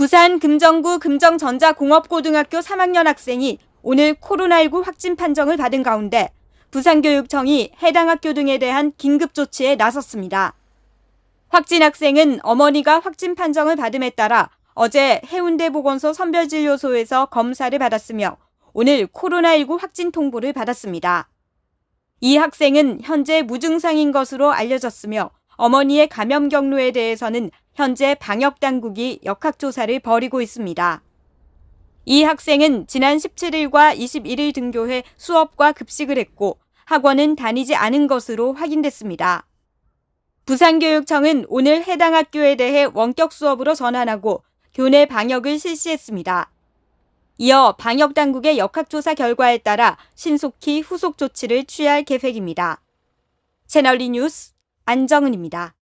부산 금정구 금정전자공업고등학교 3학년 학생이 오늘 코로나19 확진 판정을 받은 가운데 부산교육청이 해당 학교 등에 대한 긴급 조치에 나섰습니다. 확진 학생은 어머니가 확진 판정을 받음에 따라 어제 해운대 보건소 선별진료소에서 검사를 받았으며 오늘 코로나19 확진 통보를 받았습니다. 이 학생은 현재 무증상인 것으로 알려졌으며 어머니의 감염 경로에 대해서는 현재 방역 당국이 역학조사를 벌이고 있습니다. 이 학생은 지난 17일과 21일 등교해 수업과 급식을 했고 학원은 다니지 않은 것으로 확인됐습니다. 부산교육청은 오늘 해당 학교에 대해 원격 수업으로 전환하고 교내 방역을 실시했습니다. 이어 방역 당국의 역학조사 결과에 따라 신속히 후속 조치를 취할 계획입니다. 채널리 뉴스 안정은입니다.